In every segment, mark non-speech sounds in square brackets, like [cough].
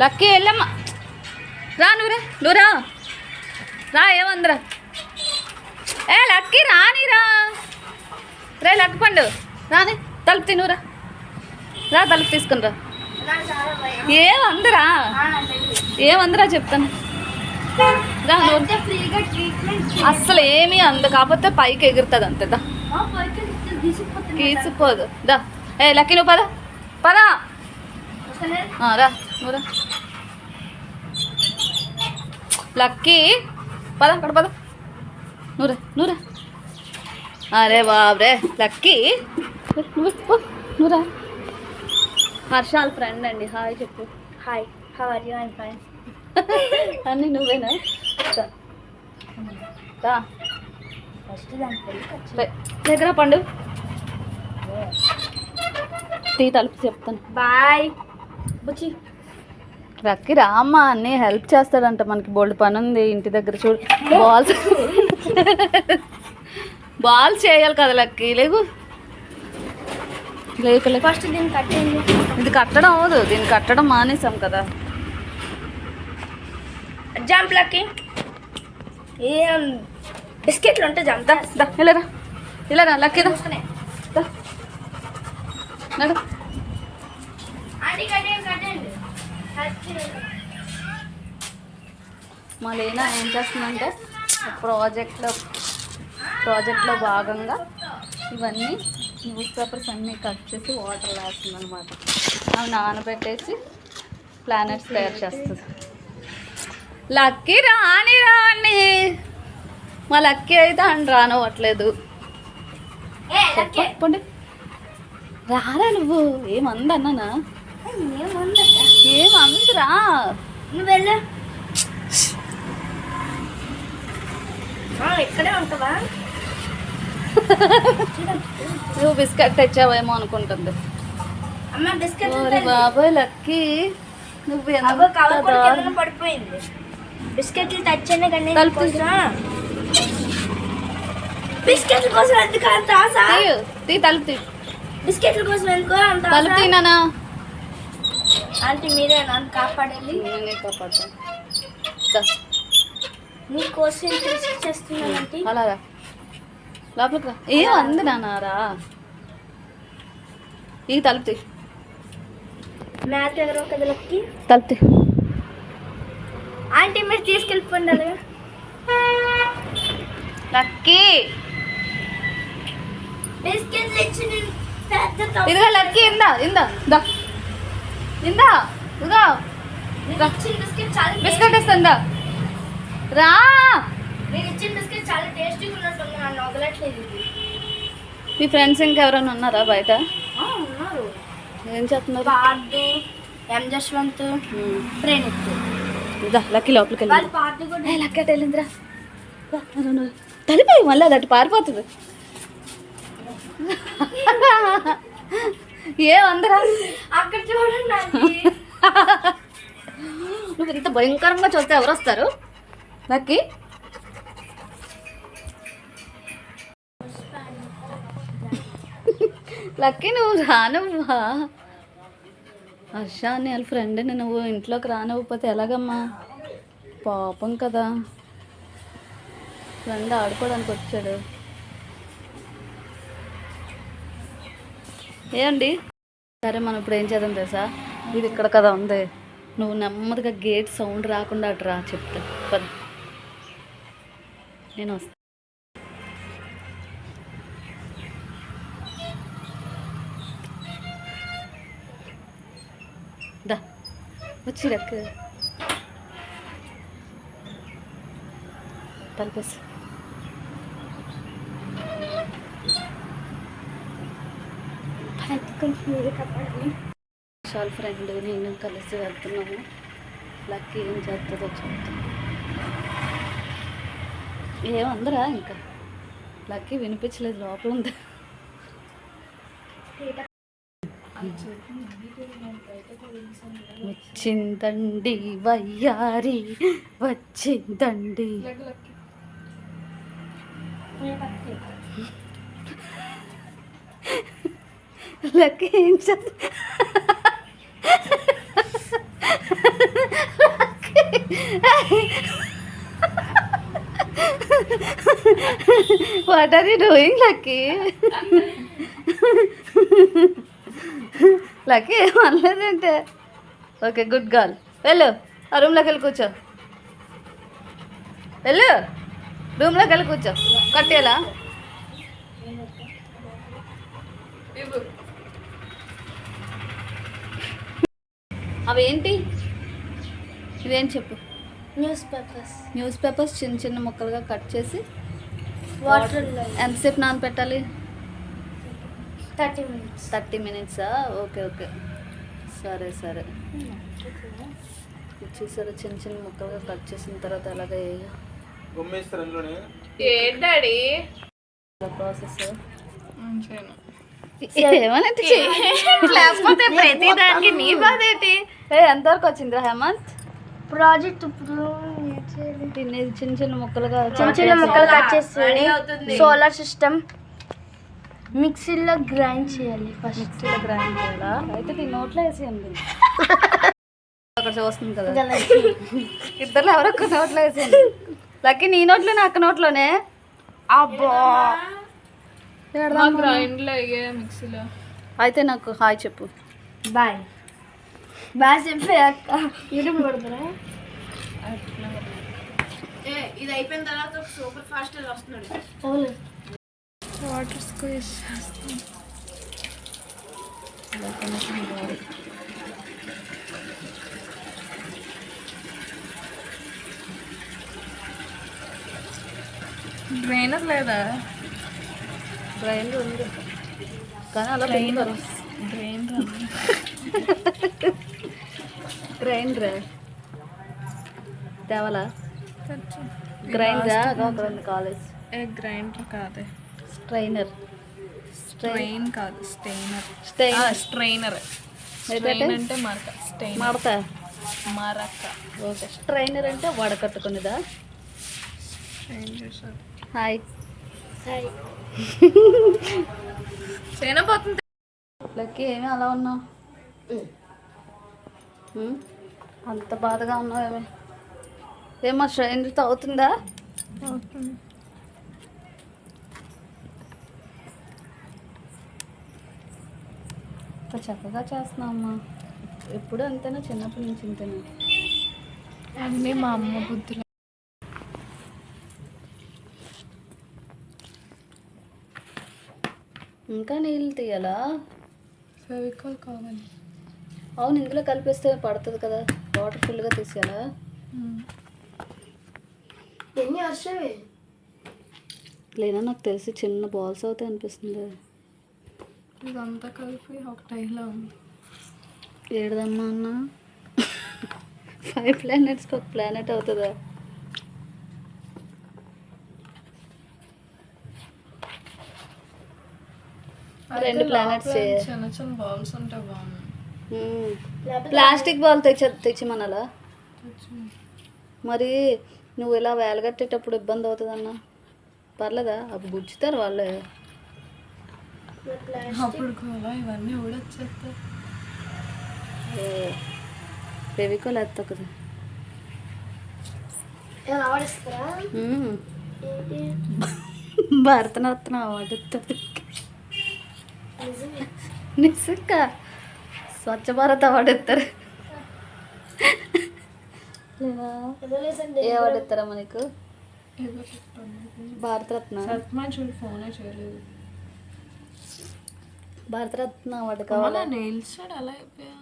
Lucky వెళ్ళమ్మా రా నువ్వురా నువ్వురా రా. ఏమందరా ఏమందిరా? ఏ లక్కీ రానిరా. రే లక్కి పండు రాని తలుపు తినురా. రా తలుపు తీసుకుని రా ఏమందరా ఏమందరా చెప్తాను? రా అస్సలు ఏమీ అంద కాకపోతే పైకి ఎగురుతుంది అంతే దా. గీసిపోదు. దా. ఏ లక్కీ నువ్వు పద. పదా. రా. నువ్వు రా లక్కీ. పద అక్కడ పద. నువ్వురా నువ్వురా అరే బాబ్రే లక్కీ. నువ్వురా హర్షాల్ ఫ్రెండ్ అండి. హాయ్ చెప్పు. Hi how are you I'm fine అన్నీ నువ్వేనా? ఫస్ట్ వెళ్ళి దగ్గర పండు. టీ తలుపు చెప్తాను. బాయ్ బుచ్చి. లక్కీ రామ్మ అన్నీ హెల్ప్ చేస్తాడంట మనకి బోల్డ్ పని ఉంది ఇంటి దగ్గర చూడు. బాల్స్. బాల్ చేయాలి కదా లక్కీ లేవు. లేక ఫస్ట్ దీన్ని కట్టేయండి ఇది కట్టడం అవదు దీన్ని కట్టడం మానేసాం కదా. Jump Lucky. ఏం బిస్కెట్లు ఉంటే జంప్ దా దా ఇలారా ఇలారా లక్కీ. నడు. మా లేనా ఏం చేస్తుందంటే ప్రాజెక్ట్లో ప్రాజెక్ట్లో భాగంగా ఇవన్నీ న్యూస్ పేపర్స్ అన్నీ కట్ చేసి వాటర్ వేస్తుంది అనమాట అవి నానబెట్టేసి ప్లానెట్స్ తయారు చేస్తుంది. లక్కీ రాని రావండి మా లక్కీ అయితే అని రానవ్వట్లేదు. చెప్పండి రారా నువ్వు? ఏమందన్నానా? ఏముందట వెళ్ళు. ఇక్కడే ఉంటావా? నువ్వు బిస్కెట్ తెచ్చావేమో అనుకుంటుంది. అమ్మ బిస్కెట్ ఓరి బాబాయ్ లక్కీ. నువ్వు ఎంత పడిపోయింది. బిస్కెట్లు తెచ్చానే కానీ. బిస్కెట్ల కోసం ఎందుకు అంత ఆశ? తీయు, తీ తలుపు తీ బిస్కెట్ల కోసం ఎందుకు అంత? తలుపు ఆంటీ మీరే నన్ను కాపాడాలి నేనే కాపాడుతాను దా, మీకోసం ఇంత రిస్క్ చేస్తున్నాను ఆంటీ. అలా రా. లోపలికి రా. ఏం అంది నానారా ఈ తలుపు తీ. మ్యాథ్ ఎవరో కదా లక్కి తలుపు తీ. ఆంటీ మీరు తీసుకెళ్ళిపోండి అలాగా లక్కీ బిస్కెట్లు ఇచ్చి ఇదిగా లక్కీ ఇందా ఇందా దా. ఇందా ఇదిగా బిస్కెట్ చాలా బిస్కెట్ ఇస్తుందా రా. నేను ఇచ్చిన బిస్కెట్ చాలా టేస్టీగా ఉన్నట్టుంది నన్ను వదలట్లేదు. మీ ఫ్రెండ్స్ ఇంకెవరైనా ఉన్నారా బయట? ఉన్నారు. ఏం చేస్తున్నారు? పార్దు ఎం జశ్వంత్. ప్రేణిత్. ఇదా లక్కీ లోపలికి వెళ్ళి. పార్టీ కూడా లక్కీ అటు వెళ్ళిందిరా. తలిపోయి మళ్ళీ అది అటు పారిపోతుంది. [laughs] ఏమందరా అక్కడ చూడండి. నువ్వు ఇంత భయంకరంగా చూస్తే ఎవరు వస్తారు? లక్కీ లక్కీ నువ్వు రానవ్వా? హర్ష అని వాళ్ళ ఫ్రెండ్ని నువ్వు ఇంట్లోకి రానివ్వకపోతే ఎలాగమ్మా? పాపం కదా. ఫ్రెండ్ ఆడుకోవడానికి వచ్చాడు. ఏమండి? సరే మనం ఇప్పుడు ఏం చేద్దాం తెలుసా? ఇది ఇక్కడ కదా ఉంది. నువ్వు నెమ్మదిగా గేట్ సౌండ్ రాకుండా అట్రా చెప్తా. పద. నేను వస్తా. దా. వచ్చి రెక్క తలపేసి కొంచెం మీరే ఫ్రెండ్ నేను కలిసి వెళ్తున్నాము. లక్కీ ఏం చేస్తుందో చెప్తా ఏమందరా ఇంకా? లక్కీ వినిపించలేదు లోపల ఉంది. వచ్చిందండి వయ్యారి వచ్చిందండి. లెక్క ఏం చదువు what are you doing Lucky Lucky ఏమనలేదంటే okay good girl వెళ్ళు ఆ రూమ్లోకి వెళ్ళి కూర్చో. వెళ్ళు రూమ్లోకి వెళ్ళి కూర్చో. కట్టేలా? అవేంటి? ఇవేం చెప్పు. న్యూస్ పేపర్స్ న్యూస్ పేపర్స్ చిన్న చిన్న ముక్కలుగా కట్ చేసి వాటర్లో ఎంతసేపు నానబెట్టాలి thirty minutes thirty మినిట్సా? Okay okay. సరే సరే. చూసారా చిన్న చిన్న ముక్కలుగా కట్ చేసిన తర్వాత అలాగే ఏంటాడి ప్రాసెస్ చేయను. ఏమనంటే లేకపోతే [laughs] ప్రతి దానికి నీ బాధ ఏంటి ఎంతవరకు వచ్చిందిరా హేమంత్? ప్రాజెక్ట్ ఇప్పుడు చిన్న చిన్న ముక్కలుగా చిన్న చిన్న ముక్కలు కట్ చేసి సోలార్ సిస్టమ్ మిక్సీలో గ్రైండ్ చేయాలి ఫస్ట్. మిక్సీలో గ్రైండ్ చేయాలా? అయితే దీని నోట్లో వేసేయండి అక్కడ చూస్తుంది కదా. ఇద్దరు ఎవరో ఒక నోట్లో వేసేయండి లక్కీ నీ నోట్లోనే అక్క నోట్లోనే? అబ్బా! గ్రైండ్లో అయ్యే మిక్సీలో. అయితే నాకు హాయ్ చెప్పు. బాయ్. చెప్పే అక్క యూట్యూబ్ పెడతారా ఇది అయిపోయిన తర్వాత సూపర్ ఫాస్ట్ వస్తున్నాడు అవును. వాటర్ స్క్వీజ్ డ్రైనర్ లేదా? గ్రైండ్ ఉంది. కానీ అలా డ్రైనర్ గ్రైండర్ తేవాలా? గ్రైండరా కాలేజ్. ఏ గ్రైండర్ కాదే. స్ట్రైనర్ స్ట్రెయిన్ కాదు స్టెయినర్ స్ట్రైనర్ స్ట్రెయిన్ అంటే మరక. స్టెయిన్ మడతా మరక. ఓకే. స్ట్రైనర్ అంటే వడకట్టుకునేదా? హాయ్ హాయ్ చేయనపోతుంది లక్కీ ఏమి అలా ఉన్నావు? అంత బాధగా ఉన్నావు ఏమి? ఏమో అవుతుందా అవుతుంది ఇంత చక్కగా చేస్తున్నావు అమ్మా. ఎప్పుడు అంతేనా? చిన్నప్పటి నుంచి ఇంతేనా? అన్నీ మా అమ్మ బుద్ధులు. ఇంకా నీళ్ళు తీయాలా? ఫెవికాల్ కావాలి. అవును ఇందులో కలిపేస్తే పడుతుంది కదా. వాటర్ ఫుల్గా తీసేయాలా? ఎన్ని వర్షమే లేనా నాకు తెలిసి చిన్న బాల్స్ అవుతాయి అనిపిస్తుంది. ఇదంతా కలిపి ఒక టైలో ఉంది. ఏడదమ్మా అన్న? ఫైవ్ [laughs] ప్లానెట్స్కి ఒక ప్లానెట్ అవుతుందా? రెండు ప్లానెట్స్ చిన్న చిన్న బాల్స్ ఉంటే బాగున్నాయి ప్లాస్టిక్ బాల్ తెచ్చ తెచ్చిమనాలా? మరి నువ్వు ఇలా వేలగట్టేటప్పుడు ఇబ్బంది అవుతుందన్న? పర్లేదా? అప్పుడు గుచ్చుతారు వాళ్ళే. అప్పుడు కూడా ఇవన్నీ కూడా ఫెవికోల్ వేస్తావు కదా. [laughs] భరతనాట్యం నిజమే నిజంగా స్వచ్ఛ భారత్ అవార్డు ఇస్తారు ఏ అవార్డు ఇస్తారా మనకు భారతరత్న. ఫోనే చేయలేదు భారతరత్న అవార్డు కావాలా? నెయిల్స్ అలా అయిపోయా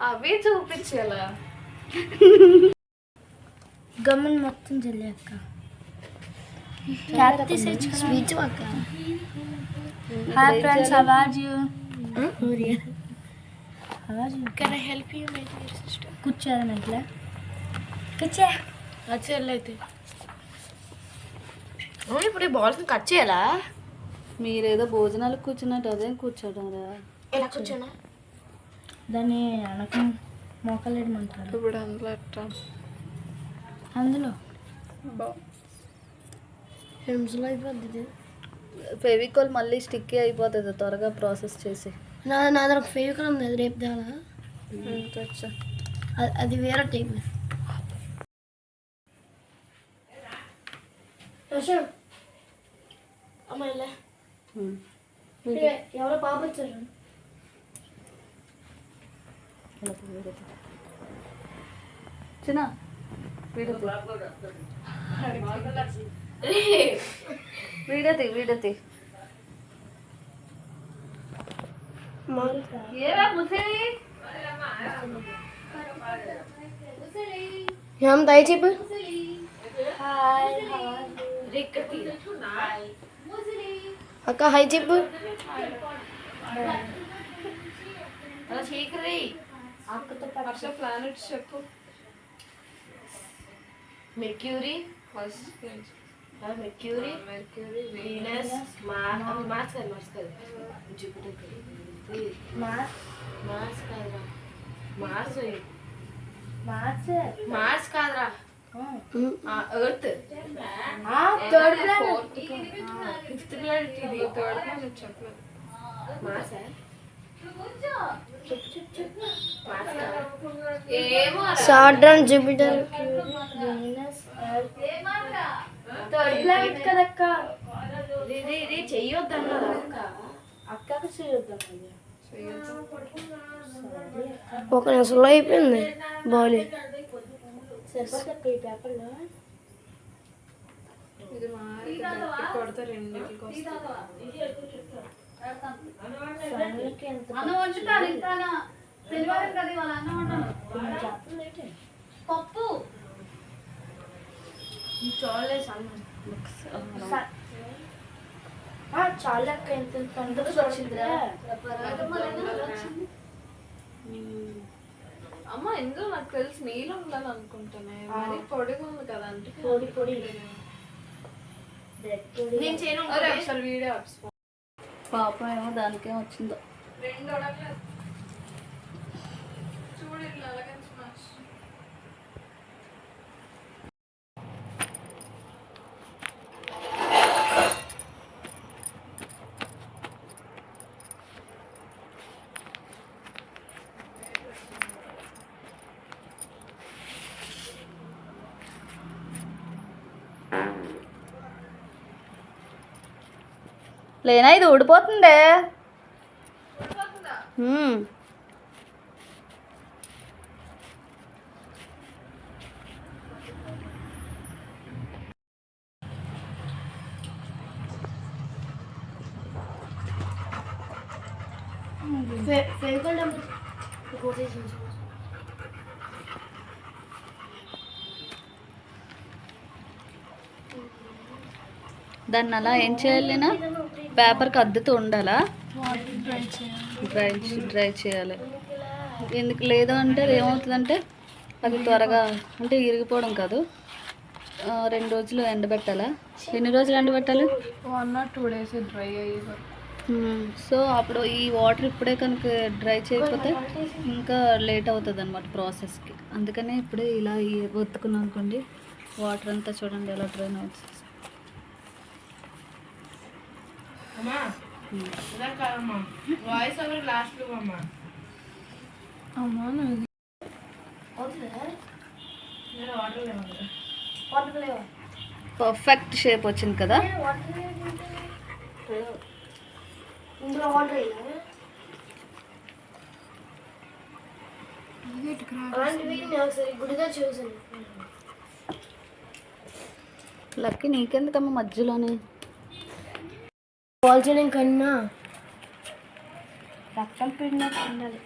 అవే చూపించేలా. గమ్మున మొత్తం జల్లి అక్క. స్పీచ్ అక్క hi friends how's you how's you can I help you sister కూర్చో. ఇప్పుడు ఈ బాల్స్ కట్ చేయాలా? మీరేదో భోజనాలకు కూర్చున్నట్టు అదేం కూర్చోడారా. ఎలా కూర్చోనా? దాన్ని అనకం మోకలేడమంటారు ఇప్పుడు అందులో అందులో? హిమ్స్లో అయిపోద్ది ఫెవికోల్ మళ్ళీ స్టిక్కీ అయిపోతుంది త్వరగా ప్రాసెస్ చేసి. నా నా దగ్గర ఒక ఫేవర్ ఉంది అది రేపు తేవాలా అది వేరే టీం అమ్మాయిలే. ఎవరో పాప వచ్చారు? చిన్న వీడియో వీడియో తీ వీడియో తీ ఏరా ముసలి ఏం దయ చెప్పు అక్క హై చెప్పు వర్ష ప్లానెట్ చెప్పు Mercury first Mercury Mercury Venus Mars కాదు మార్స్ కాదు జూపిటర్ మార్స్ కాదురా మార్స్ మార్చ్ మార్స్ కాదురా Earth third planet fifth planet ఇది థర్డ్ ప్లానెట్ చెప్పలేదు మార్స్ మార్స్ ఏమో Saturn Jupiter Venus third planet కదక్క ఇది ఇది చెయ్యొద్దన్నదా అక్కకు చేయొద్దాం ఒక నెసలో అయిపోయింది. వంటాను పప్పు. చాలా అక్క ఎంత తొందరగా వచ్చిందిరా. అమ్మ ఎందులో నాకు తెలిసి నీళ్ళు ఉండాలి అనుకుంటానే మరి పొడిగా ఉంది కదా అంటే పొడి పొడి. నేను చేయను ఒకసారి వీడియో పాప ఏమో దానికేం వచ్చిందో. రెండు లేనా? ఇది ఊడిపోతుందే. దాన్ని అలా ఏం చేయాలినా పేపర్కి అద్దుతూ ఉండాలా? డ్రై డ్రై చేయాలి. ఎందుకు లేదు అంటే ఏమవుతుందంటే అది త్వరగా అంటే ఇరిగిపోవడం కాదు. రెండు రోజులు ఎండబెట్టాలా? ఎన్ని రోజులు ఎండబెట్టాలి? One or two days dry అయ్యి. సో అప్పుడు ఈ వాటర్ ఇప్పుడే కనుక డ్రై చేయకపోతే ఇంకా లేట్ అవుతుంది అనమాట ప్రాసెస్కి. అందుకనే ఇప్పుడే ఇలా ఒత్తుకున్నాం అనుకోండి వాటర్ అంతా చూడండి ఎలా డ్రైన్ అవుతుంది అమ్మా ఇలా కాదమ్మా వాయిస్ ఓవర్ లాస్ట్ అమ్మా అమ్మా నువ్వు వాటర్ లేవు వాటర్ లేవా పర్ఫెక్ట్ షేప్ వచ్చింది కదా. ఇందులో వాటర్ లక్కీ నీకెందుకమ్మా మధ్యలోనే? కాల్ చేయడం కన్నా రక్తం పిండినట్టు ఉండాలి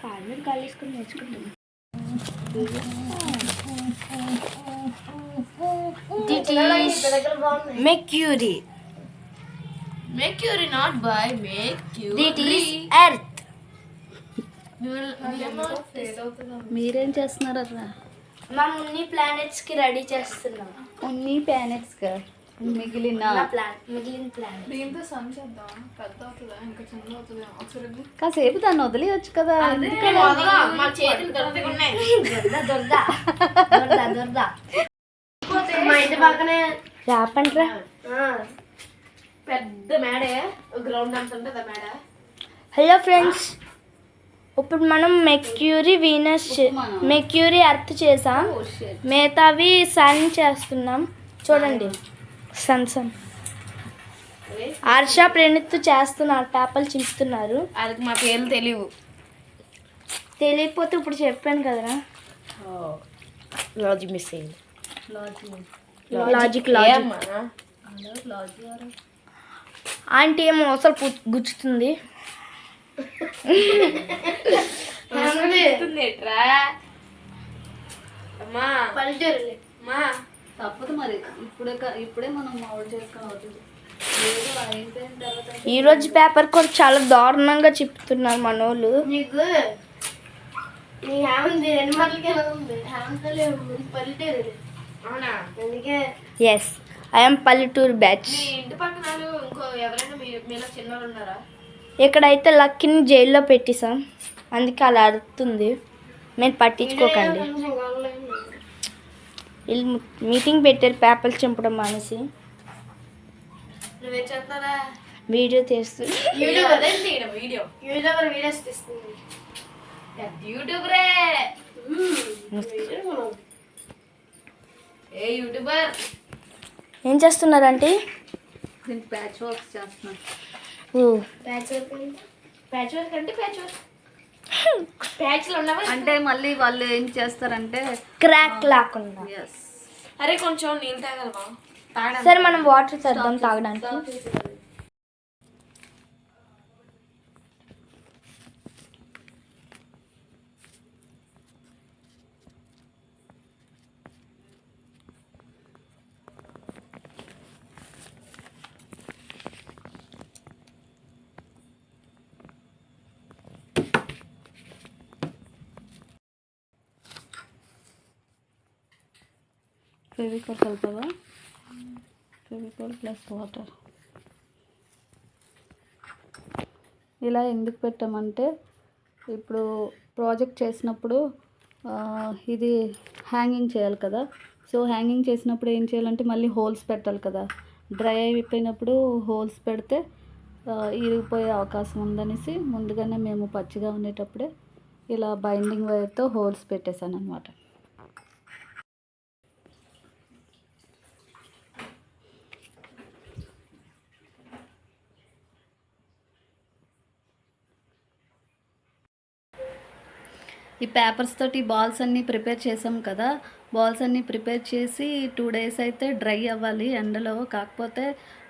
కాళ్ళు మీద కాళ్ళు వేసుకొని నేర్చుకుంటాను Mercury Mercury not by Mercury that is Earth మీరేం చేస్తున్నారు అట్లా మా మున్ని ప్లానెట్స్కి రెడీ చేస్తున్నాం. ఉన్ని ప్యానెట్స్గా మిగిలిన నా ప్లాన్ మిగిలిన ప్లాన్ దీంతో సన్ చేద్దాం. పెద్ద అవుతుందా? ఇంకా చిన్న అవుతుందా ఒకసారి. కాసేపు దాన్ని వదిలేయచ్చు కదా. మా చేతులు గట్టిగా ఉన్నాయి. దొరద దొరద. దొరద మా ఇంటి పక్కనే రాపంట్రా పెద్ద మేడే. గ్రౌండ్ అంత ఉంటుంది ఆ మేడ. Hello friends. ఇప్పుడు మనం మెక్యూరీ వీనస్ మెక్యూరీ అర్త్ చేసాం. మిగతావి సన్ చేస్తున్నాం. చూడండి. సన్ సన్ హర్ష ప్రణిత్ చేస్తున్నారు. పేపర్లు చింపుతున్నారు. వాళ్ళకి మా పేర్లు తెలియవు తెలియకపోతే ఇప్పుడు చెప్పాను కదరా. లాజిక్ మిస్ అయింది. లాజిక్ లాజిక్ ఆంటీ ఏమో అసలు పు- అమ్మా. అమ్మా. తప్పదు మరి ఇప్పుడే క- ఇప్పుడే మనం చేసుకొని అవుతుంది ఈ రోజు పేపర్ కూడా చాలా దారుణంగా చెప్తున్నారు మన వాళ్ళు నీకు నీ హేమంత్ రెండు మాటలకి ఎలా ఉంది? హేమంత్ పల్లెటూరు అవునా? అందుకే ఎస్ ఐఎమ్ పల్లెటూరు బ్యాచ్ మీ ఇంటి పక్కన వాళ్ళు ఇంకో ఎవరైనా మీ మీలో చిన్నవాళ్ళు ఉన్నారా? ఇక్కడైతే లక్కీని జైల్లో పెట్టేసాం అందుకే అలా అరుతుంది. మీరు పట్టించుకోకండి. వీళ్ళు మీటింగ్ పెట్టారు పేపర్లు చింపడం మానేసి. వీడియో తీస్తూ వీడియో అదే తీయడం వీడియో. యూట్యూబర్ వీడియోస్ తీస్తుంది. యూట్యూబరే. ఏ యూట్యూబర్? ఏం చేస్తున్నారంటే ప్యాచ్ వర్క్ వర్క్ అంటే ఉన్నవా? అంటే మళ్ళీ వాళ్ళు ఏం చేస్తారంటే క్రాక్ లాకుండా ఎస్ అరే కొంచెం నీళ్ళు తాగడానికి సరే మనం వాటర్ తెద్దాం తాగడానికి. ఫెవికాల్ కలుపుదా ఫెవికాల్ ప్లస్ వాటర్ ఇలా ఎందుకు పెట్టామంటే ఇప్పుడు ప్రాజెక్ట్ చేసినప్పుడు ఇది హ్యాంగింగ్ చేయాలి కదా. సో హ్యాంగింగ్ చేసినప్పుడు ఏం చేయాలంటే మళ్ళీ హోల్స్ పెట్టాలి కదా. డ్రై అయిపోయినప్పుడు హోల్స్ పెడితే ఇరిగిపోయే అవకాశం ఉందనేసి ముందుగానే మేము పచ్చిగా ఉండేటప్పుడే ఇలా బైండింగ్ వైర్తో హోల్స్ పెట్టేశాను అనమాట ఈ పేపర్స్ తోటి బాల్స్ అన్నీ ప్రిపేర్ చేసాం కదా. బాల్స్ అన్నీ ప్రిపేర్ చేసి టూ డేస్ అయితే డ్రై అవ్వాలి ఎండలో. కాకపోతే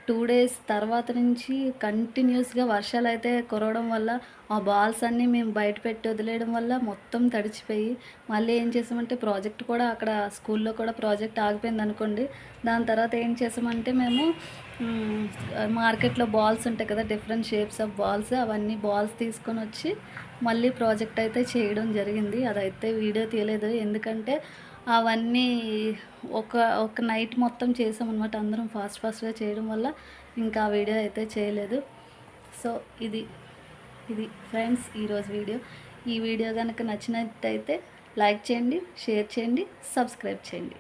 టూ డేస్ తర్వాత నుంచి కంటిన్యూస్గా వర్షాలు అయితే కురవడం వల్ల ఆ బాల్స్ అన్నీ మేము బయట పెట్టి వదిలేయడం వల్ల మొత్తం తడిచిపోయి మళ్ళీ ఏం చేసామంటే ప్రాజెక్ట్ కూడా అక్కడ స్కూల్లో కూడా ప్రాజెక్ట్ ఆగిపోయింది అనుకోండి. దాని తర్వాత ఏం చేసామంటే మేము మార్కెట్లో బాల్స్ ఉంటాయి కదా డిఫరెంట్ షేప్స్ ఆఫ్ బాల్స్ అవన్నీ బాల్స్ తీసుకొని వచ్చి మళ్ళీ ప్రాజెక్ట్ అయితే చేయడం జరిగింది. అదైతే వీడియో తీయలేదు. ఎందుకంటే అవన్నీ ఒక ఒక నైట్ మొత్తం చేసాం అనమాట అందరం ఫాస్ట్ ఫాస్ట్గా చేయడం వల్ల ఇంకా ఆ వీడియో అయితే చేయలేదు. సో ఇది ఇది ఫ్రెండ్స్ ఈరోజు వీడియో. ఈ వీడియో కనుక నచ్చినట్టయితే లైక్ చేయండి షేర్ చేయండి సబ్స్క్రైబ్ చేయండి.